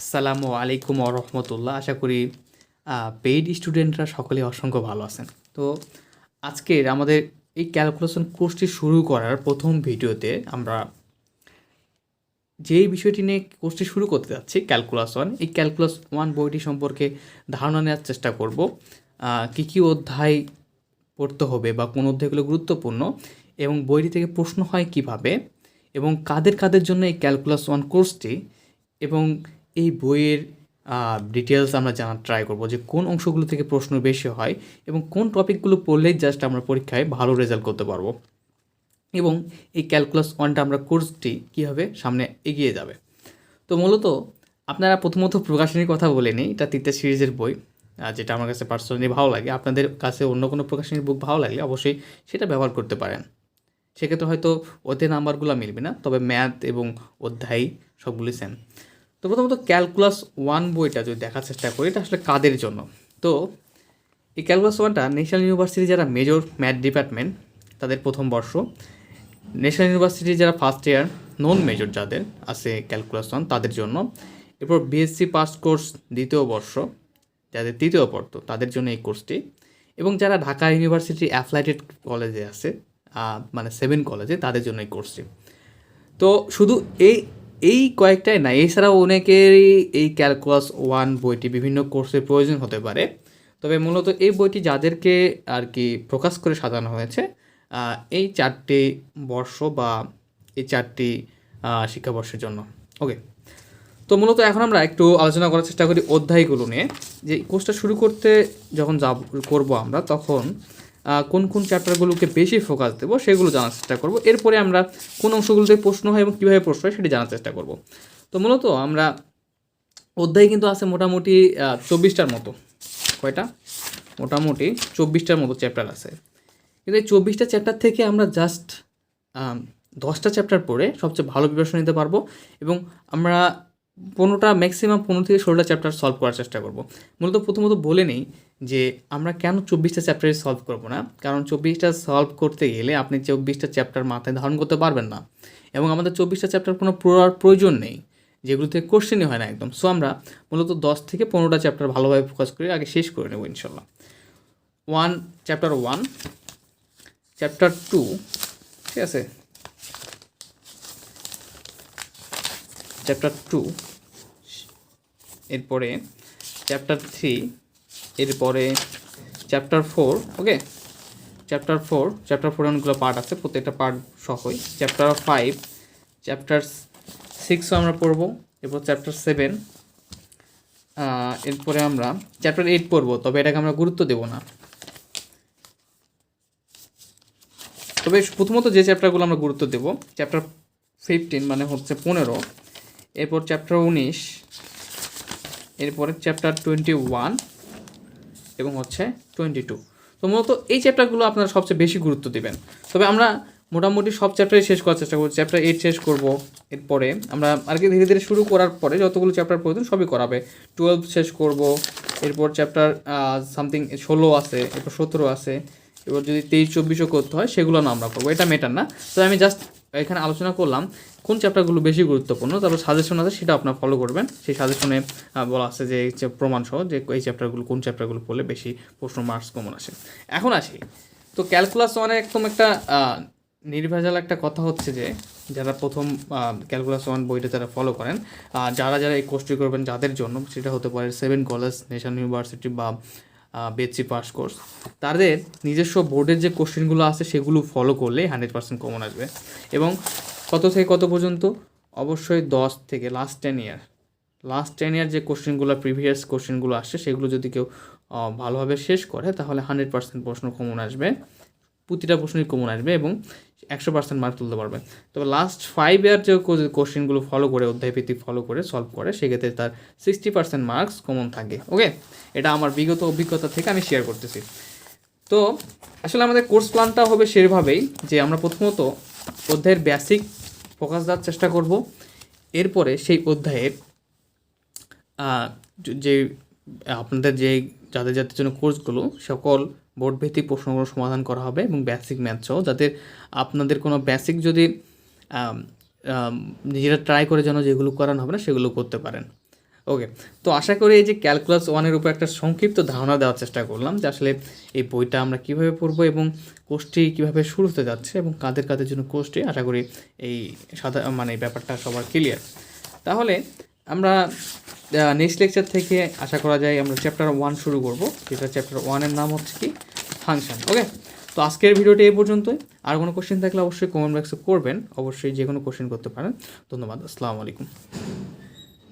আসসালামু আলাইকুম রহমতুল্লাহ। আশা করি পেইড স্টুডেন্টরা সকলে অসংখ্য ভালো আছেন। তো আজকের আমাদের এই ক্যালকুলেশন কোর্সটি শুরু করার প্রথম ভিডিওতে আমরা যেই বিষয়টি নিয়ে কোর্সটি শুরু করতে যাচ্ছি ক্যালকুলাস ওয়ান এই ক্যালকুলাস ওয়ান বইটি সম্পর্কে ধারণা নেওয়ার চেষ্টা করব। কী কী অধ্যায় পড়তে হবে বা কোন অধ্যায়গুলো গুরুত্বপূর্ণ এবং বইটি থেকে প্রশ্ন হয় কীভাবে এবং কাদের কাদের জন্য এই ক্যালকুলাস ওয়ান কোর্সটি এবং এই বইয়ের ডিটেলস আমরা জানার ট্রাই করব যে কোন অংশগুলো থেকে প্রশ্ন বেশি হয় এবং কোন টপিকগুলো পড়লেই জাস্ট আমরা পরীক্ষায় ভালো রেজাল্ট করতে পারব। এবং এই ক্যালকুলাস ওয়ানটা আমরা কোর্সটি কীভাবে সামনে এগিয়ে যাবে। তো মূলত আপনারা প্রথমত প্রকাশনীর কথা বলে নিই, এটা তিনটে সিরিজের বই যেটা আমার কাছে পার্সোনালি ভালো লাগে। আপনাদের কাছে অন্য কোনো প্রকাশনীর বুক ভালো লাগলে অবশ্যই সেটা ব্যবহার করতে পারেন। সেক্ষেত্রে হয়তো ওতে নাম্বারগুলো মিলবে না, তবে ম্যাথ এবং অধ্যায় সবগুলি সেম তো প্রথমত ক্যালকুলাস ওয়ান বইটা যদি দেখার চেষ্টা করি, এটা আসলে কাদের জন্য? তো এই ক্যালকুলাস ওয়ানটা ন্যাশনাল ইউনিভার্সিটি যারা মেজর ম্যাথ ডিপার্টমেন্ট তাদের প্রথম বর্ষ। ন্যাশনাল ইউনিভার্সিটি যারা ফার্স্ট ইয়ার নন মেজর যাদের আছে ক্যালকুলাস ওয়ান তাদের জন্য। এরপর বিএসসি পাস কোর্স দ্বিতীয় বর্ষ, যাদের তৃতীয় পর্ত তাদের জন্য এই কোর্সটি এবং যারা ঢাকা ইউনিভার্সিটি অ্যাফ্লাইটেড কলেজে আছে মানে সেভেন কলেজে তাদের জন্য এই কোর্সটি তো শুধু এই এই কয়েকটাই না, এছাড়াও অনেকেরই এই ক্যালকুলাস ওয়ান বইটি বিভিন্ন কোর্সের প্রয়োজন হতে পারে। তবে মূলত এই বইটি যাদেরকে আর কি প্রকাশ করে সাজানো হয়েছে এই চারটি বর্ষ বা এই চারটি শিক্ষাবর্ষের জন্য। ওকে তো মূলত এখন আমরা একটু আলোচনা করার চেষ্টা করি অধ্যায়গুলো নিয়ে। যে কোর্সটা শুরু করতে যখন যাব, করব আমরা, তখন কোন কোন চ্যাপ্টারগুলোকে বেশি ফোকাস দেবো সেগুলো জানার চেষ্টা করব। এরপরে আমরা কোন অংশগুলোতে প্রশ্ন হয় এবং কীভাবে প্রশ্ন হয় সেটি জানার চেষ্টা করব। তো মূলত আমরা অধ্যায় কিন্তু আছে মোটামুটি চব্বিশটার মতো। কয়টা? মোটামুটি চব্বিশটার মতো চ্যাপ্টার আছে। কিন্তু এই চব্বিশটা চ্যাপ্টার থেকে আমরা জাস্ট দশটা চ্যাপ্টার পড়ে সবচেয়ে ভালো প্রিপারেশন নিতে পারব এবং আমরা পনেরোটা ম্যাক্সিমাম পনেরো থেকে ষোলোটা চ্যাপ্টার সলভ করার চেষ্টা করব। মূলত প্রথমত বলে নেই যে আমরা কেন চব্বিশটা চ্যাপ্টারে সলভ করব না? কারণ চব্বিশটা সলভ করতে গেলে আপনি চব্বিশটা চ্যাপ্টার মাথায় ধারণ করতে পারবেন না। এবং আমাদের চব্বিশটা চ্যাপ্টার কোনো পড়ার প্রয়োজন নেই যেগুলো থেকে কোশ্চেনই হয় না একদম। সো আমরা মূলত দশ থেকে পনেরোটা চ্যাপ্টার ভালোভাবে ফোকাস করে আগে শেষ করে নেব ইনশাল্লাহ one chapter one chapter two ঠিক আছে? চ্যাপ্টার টু এরপরে চ্যাপ্টার থ্রি এরপরে chapter four okay chapter four chapter four অনেকগুলো পার্ট আছে, প্রত্যেকটা পার্ট সহই। চ্যাপ্টার ফাইভ চ্যাপ্টার সিক্সও আমরা পড়ব, এরপর চ্যাপ্টার সেভেন এরপরে আমরা চ্যাপ্টার এইট পড়ব, তবে এটাকে আমরা গুরুত্ব দেবো না। তবে প্রথমত যে চ্যাপ্টারগুলো আমরা গুরুত্ব দেব চ্যাপ্টার ফিফটিন মানে হচ্ছে পনেরো এরপর চ্যাপ্টার উনিশ, এরপরে চ্যাপ্টার টোয়েন্টি ওয়ান এবং হচ্ছে টোয়েন্টি টু তো মূলত এই চ্যাপ্টারগুলো আপনারা সবচেয়ে বেশি গুরুত্ব দেবেন। তবে আমরা মোটামুটি সব চ্যাপ্টারই শেষ করার চেষ্টা করব চ্যাপ্টার এইট শেষ করব। এরপরে আমরা আর কি ধীরে ধীরে শুরু করার পরে যতগুলো চ্যাপ্টার প্রয়োজন সবই করাবে। টুয়েলভ শেষ করব, এরপর চ্যাপ্টার সামথিং ষোলো আছে, এরপর সতেরো আছে এবার যদি তেইশ, চব্বিশও করতে হয় সেগুলো না আমরা করব, এটা মেটার না। তো আমি জাস্ট এখানে আলোচনা করলাম কোন চ্যাপ্টারগুলো বেশি গুরুত্বপূর্ণ, তারপর সাজেশন আছে, সেটা আপনার ফলো করবেন। সেই সাজেশনে বলা আছে যে, এই যে প্রমাণ সহ যে, এই চ্যাপ্টারগুলো কোন চ্যাপ্টারগুলো পড়লে বেশি প্রশ্ন মার্কস কমন আসে। এখন আসি। তো ক্যালকুলাস ওয়ানে একদম একটা নির্ভেজাল একটা কথা হচ্ছে যে, যারা প্রথম ক্যালকুলাস ওয়ান বইটা যারা ফলো করেন যারা যারা এই কোর্সটি করবেন, যাদের জন্য, সেটা হতে পারে সেভেন কলেজ ন্যাশনাল ইউনিভার্সিটি বা বেচি পাস কোর্স তাদের নিজস্ব বোর্ডের যে কোশ্চেনগুলো আছে, সেগুলো ফলো করলে হান্ড্রেড পার্সেন্ট কমন আসবে। এবং কত থেকে কত পর্যন্ত? অবশ্যই দশ থেকে last ten year last ten year যে কোশ্চেনগুলো প্রিভিয়াস কোশ্চেনগুলো আসছে সেগুলো যদি কেউ ভালোভাবে শেষ করে, তাহলে হান্ড্রেড পার্সেন্ট প্রশ্ন কমন আসবে। প্রতিটা প্রশ্নই কমন আসবে এবং একশো পার্সেন্ট মার্ক তুলতে পারবে। তবে লাস্ট ফাইভ ইয়ার যে কোশ্চেনগুলো ফলো করে, অধ্যায় ভিত্তিক ফলো করে সলভ করে, সেক্ষেত্রে তার সিক্সটি পার্সেন্ট মার্কস কমন থাকে। ওকে এটা আমার বিগত অভিজ্ঞতা থেকে আমি শেয়ার করতেছি। তো আসলে আমাদের কোর্স প্ল্যানটা হবে সেভাবেই যে আমরা প্রথমত অধ্যায়ের বেসিক ফোকাস দেওয়ার চেষ্টা করব। এরপরে সেই অধ্যায়ের যে আপনাদের যে যাদের যাদের জন্য কোর্সগুলো সকল বোর্ড ভিত্তিক প্রশ্নগুলো সমাধান করা হবে এবং বেসিক ম্যাথ সহ যাতে আপনাদের কোনো বেসিক যদি নিজেরা ট্রাই করে যেন যেগুলো করানো হবে না সেগুলো করতে পারেন। ওকে তো আশা করি এই যে ক্যালকুলাস ওয়ানের উপর একটা সংক্ষিপ্ত ধারণা দেওয়ার চেষ্টা করলাম যে আসলে এই বইটা আমরা কীভাবে পড়ব এবং কোর্সটি কীভাবে শুরু হতে যাচ্ছে এবং কাদের কাদের জন্য কোর্সটি আশা করি এই সাদা মানে ব্যাপারটা সবার ক্লিয়ার তাহলে আমরা নেক্সট লেকচার থেকে আশা করা যায় আমরা চ্যাপ্টার ওয়ান শুরু করব। যেটা চ্যাপ্টার ওয়ানের নাম হচ্ছে কি? ফাংশন ওকে তো আজকের ভিডিওটি এই পর্যন্তই। আর কোনো কোশ্চেন থাকলে অবশ্যই কমেন্ট বক্সে করবেন। অবশ্যই যে কোনো কোশ্চেন করতে পারেন। ধন্যবাদ, আসসালামু আলাইকুম।